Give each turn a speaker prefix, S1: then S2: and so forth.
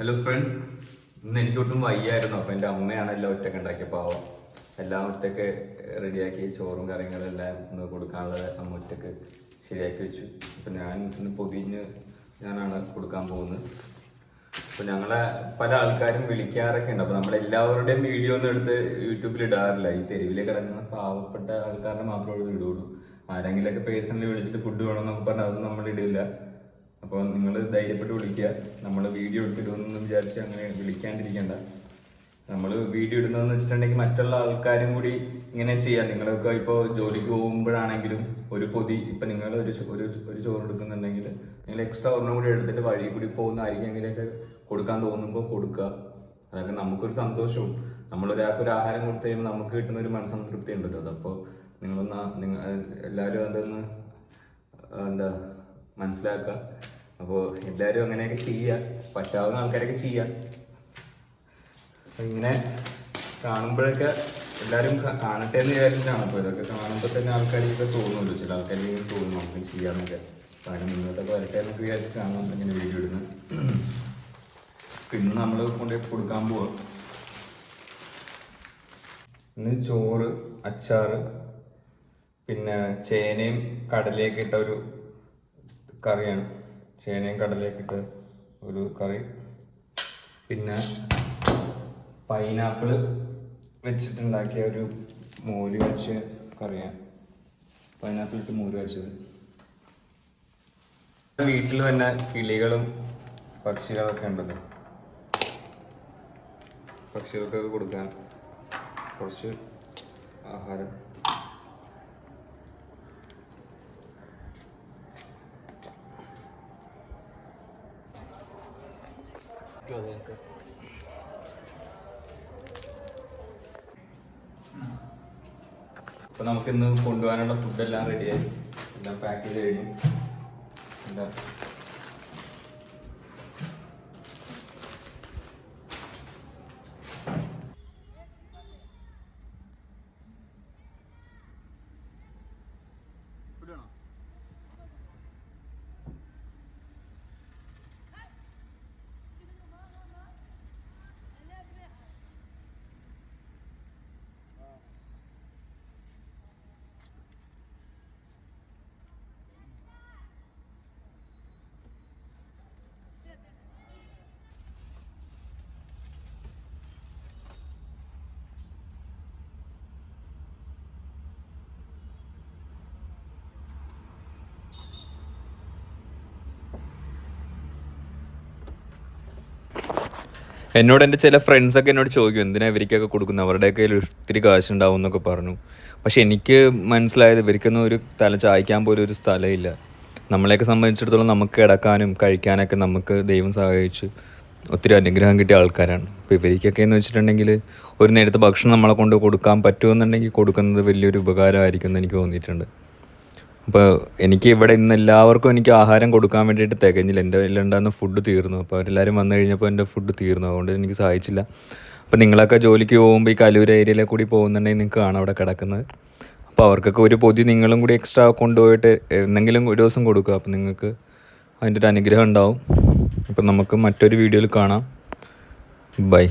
S1: Hello friends ഇന്ന് എനിക്ക് ഒട്ടും വയ്യായിരുന്നു. അപ്പം എന്റെ അമ്മയാണ് എല്ലാം ഒറ്റയ്ക്ക് ഉണ്ടാക്കിയ. പാവം എല്ലാം ഒറ്റയ്ക്ക് റെഡിയാക്കി ചോറും കറികളും എല്ലാം ഒന്ന് കൊടുക്കാനുള്ളത് അമ്മ ഒറ്റയ്ക്ക് ശരിയാക്കി വെച്ചു. അപ്പം ഞാൻ ഇന്ന് പൊതിഞ്ഞ് ഞാനാണ് കൊടുക്കാൻ പോകുന്നത്. അപ്പോൾ ഞങ്ങളെ പല ആൾക്കാരും വിളിക്കാറൊക്കെ ഉണ്ട്. അപ്പോൾ നമ്മളെല്ലാവരുടെയും വീഡിയോ ഒന്നും എടുത്ത് യൂട്യൂബിൽ ഇടാറില്ല. ഈ തെരുവിൽ കിടക്കുന്ന പാവപ്പെട്ട ആൾക്കാരുടെ മാത്രമേ ഇടുകയുള്ളൂ. ആരെങ്കിലൊക്കെ പേഴ്സണലി വിളിച്ചിട്ട് ഫുഡ് വേണമെന്നൊക്കെ പറഞ്ഞാൽ അതൊന്നും നമ്മൾ ഇടില്ല. അപ്പോൾ നിങ്ങൾ ധൈര്യപ്പെട്ട് വിളിക്കുക. നമ്മൾ വീഡിയോ എടുത്തിടുമെന്ന് വിചാരിച്ച് അങ്ങനെ വിളിക്കാണ്ടിരിക്കണ്ട. നമ്മൾ വീഡിയോ ഇടുന്നതെന്ന് വെച്ചിട്ടുണ്ടെങ്കിൽ മറ്റുള്ള ആൾക്കാരും കൂടി ഇങ്ങനെ ചെയ്യാം. നിങ്ങളൊക്കെ ഇപ്പോൾ ജോലിക്ക് പോകുമ്പോഴാണെങ്കിലും ഒരു പൊതി ഇപ്പം നിങ്ങൾ ഒരു ഒരു ഒരു ചോറ് എടുക്കുന്നുണ്ടെങ്കിൽ നിങ്ങൾ എക്സ്ട്രാ ഒരെണ്ണം കൂടി എടുത്തിട്ട് വഴി കൂടി പോകുന്ന ആരെങ്കിലൊക്കെ കൊടുക്കാൻ തോന്നുമ്പോൾ കൊടുക്കുക. അതൊക്കെ നമുക്കൊരു സന്തോഷവും. നമ്മളൊരാൾക്ക് ഒരു ആഹാരം കൊടുത്തു കഴിയുമ്പോൾ നമുക്ക് കിട്ടുന്ന ഒരു മനസ്സംതൃപ്തി ഉണ്ടല്ലോ അതപ്പോൾ നിങ്ങളൊന്ന് നിങ്ങൾ എല്ലാവരും അതൊന്ന് എന്താ മനസ്സിലാക്കുക. അപ്പോൾ എല്ലാവരും അങ്ങനെയൊക്കെ ചെയ്യുക പറ്റാവുന്ന ആൾക്കാരൊക്കെ ചെയ്യുക അപ്പം ഇങ്ങനെ കാണുമ്പോഴൊക്കെ എല്ലാവരും കാണട്ടെ എന്ന് വിചാരിച്ചിട്ടാണ് അപ്പോൾ ഇതൊക്കെ കാണുമ്പോൾ തന്നെ ആൾക്കാർക്ക് തോന്നുമല്ലോ ചില ആൾക്കാർക്ക് ഇങ്ങനെ തോന്നും നമുക്ക് ചെയ്യാമെന്നൊക്കെ കാരണം മുന്നോട്ടൊക്കെ വരട്ടെ എന്നൊക്കെ വിചാരിച്ച് കാണാം ഇങ്ങനെ വീഡിയോ ഇടുന്നത്. പിന്നെ നമ്മൾ കൊണ്ട് കൊടുക്കാൻ പോവാം. ഇന്ന് ചോറ് അച്ചാറ് പിന്നെ ചേനയും കടലയൊക്കെ ഇട്ട ഒരു കറിയാണ്. ചേനയും കടലയൊക്കെ ഇട്ട ഒരു കറി. പിന്നെ പൈനാപ്പിൾ വെച്ചിട്ടുണ്ടാക്കിയ ഒരു മോര് വെച്ച കറിയാണ്. പൈനാപ്പിൾ ഇട്ട് മോര് വെച്ചത്. വീട്ടിൽ തന്നെ കിളികളും പക്ഷികളൊക്കെ ഉണ്ടല്ലോ. പക്ഷികൾക്കൊക്കെ കൊടുക്കാൻ കുറച്ച് ആഹാരം അപ്പൊ നമുക്ക് ഇന്ന് കൊണ്ടുപോകാനുള്ള ഫുഡെല്ലാം റെഡിയായി എല്ലാം പാക്ക് ചെയ്ത് കഴിഞ്ഞു. എല്ലാം എന്നോട് എന്റെ ചില ഫ്രണ്ട്സൊക്കെ എന്നോട് ചോദിക്കും എന്തിനാ ഇവർക്കൊക്കെ കൊടുക്കുന്നത്? അവരുടെയൊക്കെ ഒത്തിരി കാശുണ്ടാവും എന്നൊക്കെ പറഞ്ഞു. പക്ഷെ എനിക്ക് മനസ്സിലായത് ഇവർക്കൊന്നും ഒരു തല ചായ്ക്കാൻ പോലും ഒരു സ്ഥലമില്ല. നമ്മളെയൊക്കെ സംബന്ധിച്ചിടത്തോളം നമുക്ക് കിടക്കാനും കഴിക്കാനൊക്കെ നമുക്ക് ദൈവം സഹായിച്ച്. ഒത്തിരി അനുഗ്രഹം കിട്ടിയ ആൾക്കാരാണ്. അപ്പോൾ ഇവർക്കൊക്കെ എന്ന് വെച്ചിട്ടുണ്ടെങ്കിൽ ഒരു നേരത്തെ ഭക്ഷണം നമ്മളെ കൊണ്ട് കൊടുക്കാൻ പറ്റുമെന്നുണ്ടെങ്കിൽ കൊടുക്കുന്നത് വലിയൊരു ഉപകാരമായിരിക്കും എന്ന് എനിക്ക് തോന്നിയിട്ടുണ്ട്. അപ്പോൾ എനിക്ക് ഇവിടെ ഇന്ന് എല്ലാവർക്കും എനിക്ക് ആഹാരം കൊടുക്കാൻ വേണ്ടിയിട്ട് തികഞ്ഞില്ല. എന്റെ കയ്യിലുണ്ടായിരുന്ന ഫുഡ് തീർന്നു. അപ്പോൾ അവരെല്ലാവരും വന്നു കഴിഞ്ഞപ്പോൾ എന്റെ ഫുഡ് തീർന്നു. അതുകൊണ്ട് എനിക്ക് സഹായിച്ചില്ല. അപ്പോൾ നിങ്ങളൊക്കെ ജോലിക്ക് പോകുമ്പോൾ ഈ കലൂർ ഏരിയയിലെ കൂടി പോകുന്നുണ്ടെങ്കിൽ നിങ്ങൾക്ക് കാണാം അവിടെ കിടക്കുന്നത്. അപ്പോൾ അവർക്കൊക്കെ ഒരു പൊതി നിങ്ങളും കൂടി എക്സ്ട്രാ കൊണ്ടുപോയിട്ട് എന്തെങ്കിലും ഒരു ദിവസം കൊടുക്കുക. അപ്പോൾ നിങ്ങൾക്ക് അതിന്റെ ഒരു അനുഗ്രഹം ഉണ്ടാവും. അപ്പോൾ നമുക്ക് മറ്റൊരു വീഡിയോയിൽ കാണാം. ബൈ